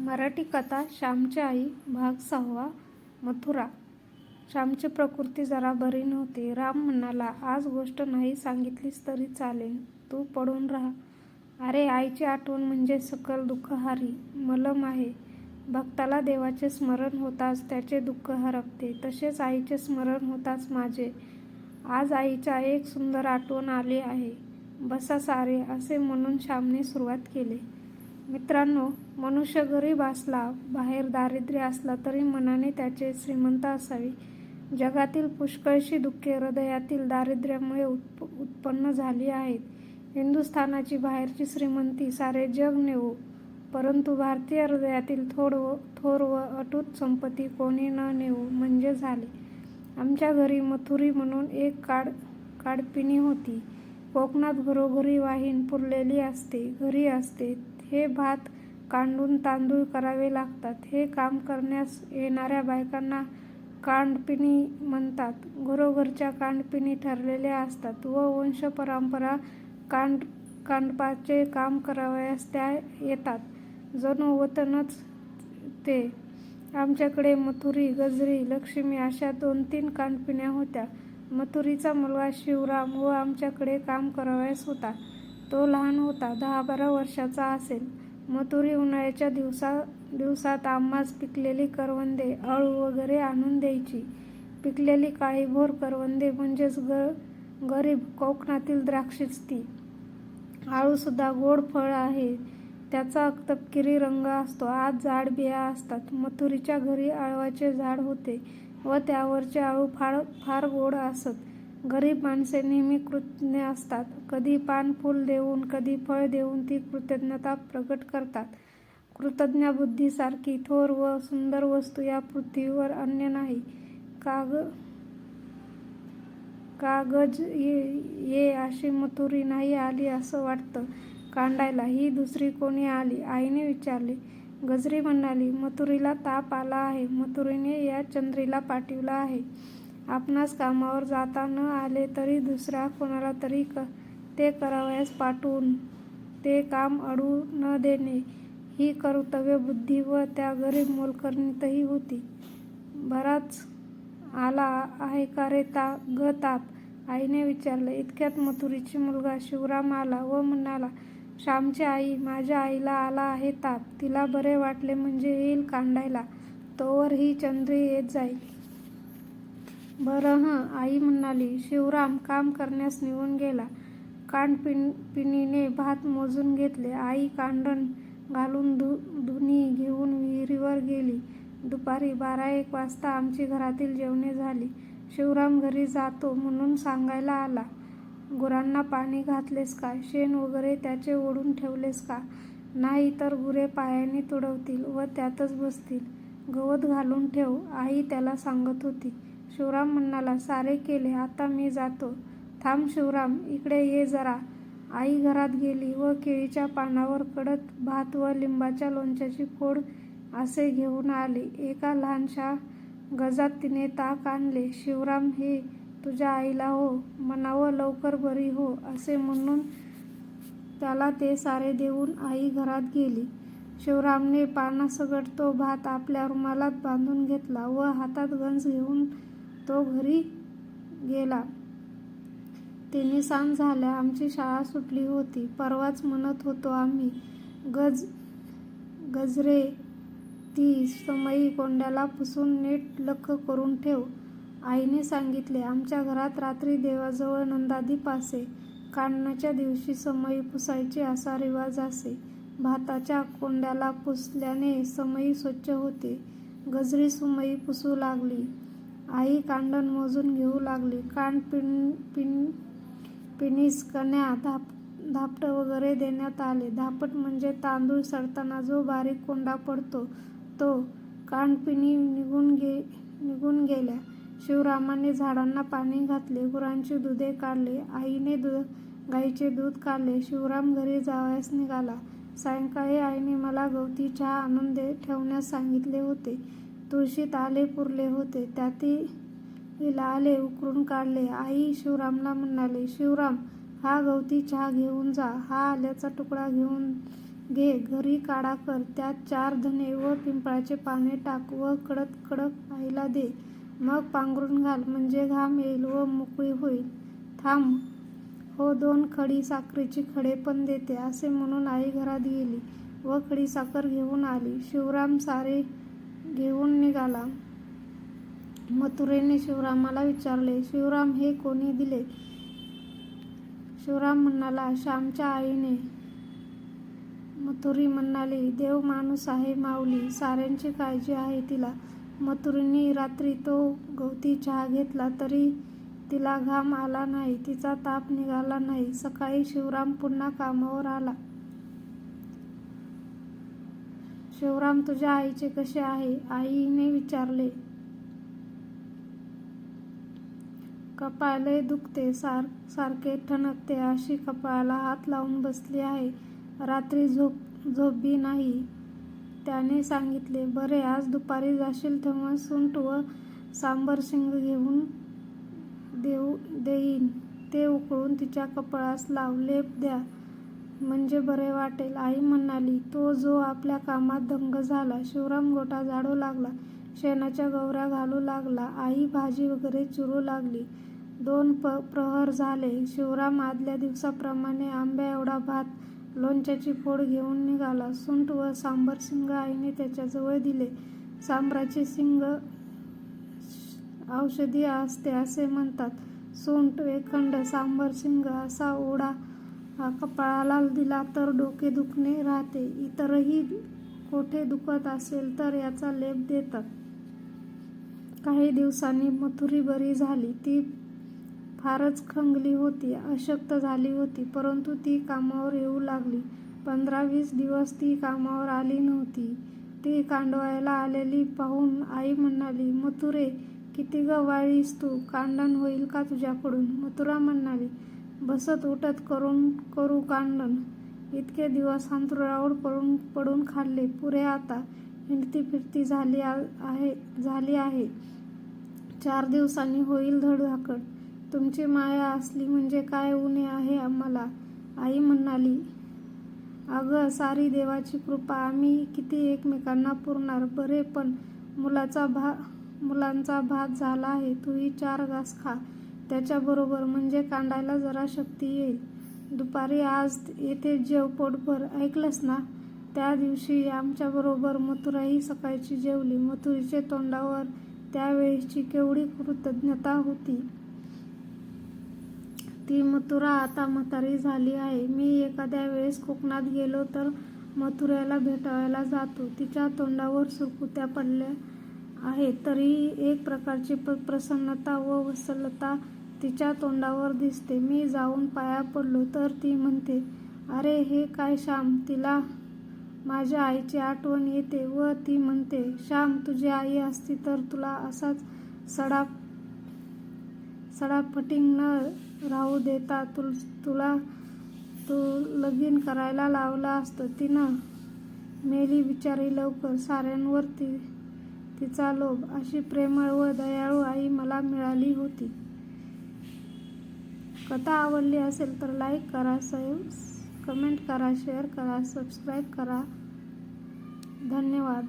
मराठी कथा श्यामची आई भाग सहावा मथुरा श्यामची प्रकृती जरा बरी नव्हती. राम म्हणाला, आज गोष्ट नाही सांगितलीस तरी चालेल. तू पडून राहा. अरे, आईची आठवण म्हणजे सकल दुःखहारी मलम आहे. भक्ताला देवाचे स्मरण होताच त्याचे दुःख हरपते. तसेच आईचे स्मरण होताच माझे. आज आईच्या एक सुंदर आठवण आली आहे. बसा सारे, असे म्हणून श्यामने सुरुवात केली. मित्रांनो, मनुष्य गरीब असला, बाहेर दारिद्र्य असला तरी मनाने त्याचे श्रीमंत असावी जगातील पुष्कळशी दुःखे हृदयातील दारिद्र्यामुळे उत्पन्न झाली आहेत. हिंदुस्थानाची बाहेरची श्रीमंती सारे जग नेऊ परंतु भारतीय हृदयातील थोर व अटूट संपत्ती कोणी न नेऊ म्हणजे झाले. आमच्या घरी मथुरी म्हणून एक काडपिणी होती. कोकणात घरोघरी वाहीन पुरलेली असते. घरी असते. हे भात कांडून तांदूळ करावे लागतात. हे काम करण्यास येणाऱ्या बायकांना कांडपिणी म्हणतात. घरोघरच्या कांडपिणी ठरलेल्या असतात व वंशपरंपरा कांडपाचे काम करावयास त्या येतात. जणू वतनच ते. आमच्याकडे मथुरी, गजरी, लक्ष्मी अशा दोन-तीन कांडपिण्या होत्या. मथुरीचा मुलगा शिवराम व आमच्याकडे काम करावयास होता. तो लहान होता. दहा-बारा वर्षाचा असेल. मथुरी उन्हाळ्याच्या दिवसा दिवसात आम्हास पिकलेली करवंदे, अळू वगैरे आणून द्यायची. पिकलेली काळीभोर करवंदे म्हणजेच ग गरीब कोकणातील द्राक्षेच ती. आळूसुद्धा गोड फळ आहे. त्याचा तपकिरी रंग असतो. आत झाड बिया असतात. मथुरीच्या घरी आळवाचे झाड होते व त्यावरचे आळू फार फार गोड असत. गरीब माणसे नेहमी कृतज्ञ असतात. कधी पान-फूल देऊन, कधी फळ देऊन ती कृतज्ञता प्रकट करतात. कृतज्ञ बुद्धीसारखी थोर व सुंदर वस्तू या पृथ्वीवर अन्य नाही. काग कागज ये ये अशी मथुरी नाही आली असं वाटतं कांडायला. ही दुसरी कोणी आली? आईने विचारले. गजरी म्हणाली, मथुरीला ताप आला आहे. मथुरीने या चंद्रीला पाठविला आहे. आपणास कामावर जाता न आले तरी दुसऱ्या कोणाला तरी क ते करावयास पाठवून ते काम अडू न देणे ही कर्तव्य बुद्धी व त्या गरीब मोलकरणीतही होती. बराच आला आहे का रे ता ग ताप? आईने विचारले. इतक्यात मथुरीची मुलगा शिवराम आला व म्हणाला, श्यामची आई, माझ्या आईला आला आहे ताप. तिला बरे वाटले म्हणजे येईल कांडायला. तोवर ही चंद्री येत जाईल. बरं हं. आई म्हणाली. शिवराम काम करण्यास निघून गेला. कांडपिणीने भात मोजून घेतले. आई कांडण घालून धु धुनी घेऊन विहिरीवर गेली. दुपारी बारा-एक वाजता आमची घरातील जेवणे झाली. शिवराम घरी जातो म्हणून सांगायला आला. गुरांना पाणी घातलेस का? शेण वगैरे त्याचे ओढून ठेवलेस का? नाही तर गुरे पायाने तुडवतील व त्यातच बसतील. गवत घालून ठेव, आई त्याला सांगत होती. शिवराम म्हणाला, सारे केले. आता मी जातो. थांब शिवराम, इकडे ये जरा. आई घरात गेली व केळीच्या पानावर कडत भात व लिंबाच्या लोणच्याची फोड असे घेऊन आली. एका लहानशा गजात तिने ताक आणले. शिवराम हे तुझ्या आईला हो म्हणावं, लवकर बरी हो असे म्हणून त्याला ते सारे देऊन आई घरात गेली. शिवरामने पानासकट तो भात आपल्या रुमालात बांधून घेतला व हातात गंज घेऊन तो घरी गेला. तिन्हीसांज झाल्या. आमची शाळा सुटली होती. परवाच म्हणत होतो आम्ही. गज गजरे, ती समई कोंड्याला पुसून नीट लख करून ठेव, आईने सांगितले. आमच्या घरात रात्री देवाजवळ नंदादीप पासे काढण्याच्या दिवशी समई पुसायची असा रिवाज असे. भाताच्या कोंड्याला पुसल्याने समई स्वच्छ होते. गजरी सुमयी पुसू लागली. आई कांडण मोजून घेऊ लागली. कांडपिणीस कण्या, धापट वगैरे देण्यात आले. धापट म्हणजे तांदूळ सडताना जो बारीक कोंडा पडतो तो. कांडपिणी निघून गेल्या. शिवरामाने झाडांना पाणी घातले. गुरांची दुधे काढली. आईने गाईचे दूध काढले. शिवराम घरी जावयास निघाला. सायंकाळी आईने मला गवती चहा आणून ठेवण्यास सांगितले होते. तुळशीत आले पुरले होते. त्यातील आले उकरून काढले. आई शिवरामला म्हणाली, शिवराम, हा गवती चहा घेऊन जा. हा आल्याचा तुकडा घेऊन घे. घरी काढा कर. त्यात चार धने व पिंपळाचे पाने टाक व कडक कडक आईला दे. मग पांघरून घाल. म्हणजे घाम येईल व मोकळी होईल. थांब. हो दोन खडी साखरेची खडे पण देते. असे म्हणून आई घरात गेली व खडी साखर घेऊन आली. शिवराम सारे घेऊन निघाला. मथुरेने शिवरामाला विचारले शिवराम हे कोणी दिले? शिवराम म्हणाला श्यामच्या आईने. मथुरी म्हणाली देव माणूस आहे माऊली साऱ्यांची काळजी आहे तिला. मथुरीने रात्री तो गवती चहा घेतला तरी तिला घाम आला नाही तिचा ताप निघाला नाही. सकाळी शिवराम पुन्हा कामावर आला. शिवराम तुझ्या आईचे कसे आहे? आईने विचारले. कपाळे लय दुखते सार सारखे ठणकते. अशी कपाळाला हात लावून बसली आहे. रात्री झोप झोपी नाही. त्याने सांगितले बरे आज दुपारी जाशील तेव्हा सुंट व सांबर शिंग घेऊन देऊ देईन. ते उकळून तिच्या कपाळास लाव लेप द्या. म्हणजे बरे वाटेल. आई म्हणाली तो जो आपल्या कामात दंग झाला शिवराम गोटा झाडू लागला शेणाच्या गवऱ्या घालू लागला आई भाजी वगैरे चिरू लागली. दोन प प्रहर झाले. शिवराम आदल्या दिवसाप्रमाणे आंब्या एवढा भात लोणच्याची फोड घेऊन निघाला. सुंठ व सांबरशिंग आईने त्याच्याजवळ दिले. सांबराचे शिंग औषधी असते असे म्हणतात. सुंठ वेखंड सांबर असा ओढा कपाळाला दिला तर डोके दुखणे राहते. इतरही कोठे दुखत असेल तर याचा लेप देतात. काही दिवसांनी मथुरी बरी झाली. ती फारच खंगली होती अशक्त झाली होती परंतु ती कामावर येऊ लागली. पंधरा वीस दिवस ती कामावर आली नव्हती. ती कांडवायला आलेली पाहून आई म्हणाली मथुरे किती गवाळीस तू? कांडण होईल का तुझ्याकडून? मथुरा म्हणाली बसत उठत करून करू कांडण. इतके दिवस अंतरुळावर पडून पडून खाल्ले. पुरे आता हिंडती फिरती झाली आहे झाली आहे. चार दिवसांनी होईल धडधाकड तुमची माया असली म्हणजे काय उणे आहे आम्हाला? आई म्हणाली अगं सारी देवाची कृपा. आम्ही किती एकमेकांना पुरणार? बरे पण मुलाचा भा मुलांचा भात झाला आहे. तूही चार घास खा. त्याच्याबरोबर म्हणजे कांडायला जरा शक्ती येईल. दुपारी आज येथे जेव पोटभर ऐकलंस ना? त्या दिवशी आमच्याबरोबर मथुराही सकाळची जेवली. मथुरीचे तोंडावर त्यावेळेची केवढी कृतज्ञता होती. ती मथुरा आता म्हातारी झाली आहे. मी एखाद्या वेळेस कोकणात गेलो तर मथुऱ्याला भेटायला जातो. तिच्या तोंडावर सुरकुत्या पडल्या आहेत. तरी एक प्रकारची प्रसन्नता व वसलता तिच्या तोंडावर दिसते. मी जाऊन पाया पडलो तर ती म्हणते अरे हे काय श्याम? तिला माझ्या आईची आठवण येते. व ती म्हणते श्याम तुझी आई असती तर तुला असाच सडा सडाफटिंग न राहू देता तु तुला तू लगीन करायला लावलं असतं. तिनं मेली बिचारी लवकर. साऱ्यांवर ती तिचा लोभ. अशी प्रेमळ व दयाळू आई मला मिळाली होती. कथा आवडली असेल तर लाईक करा सेव कमेंट करा शेअर करा सबस्क्राईब करा. धन्यवाद.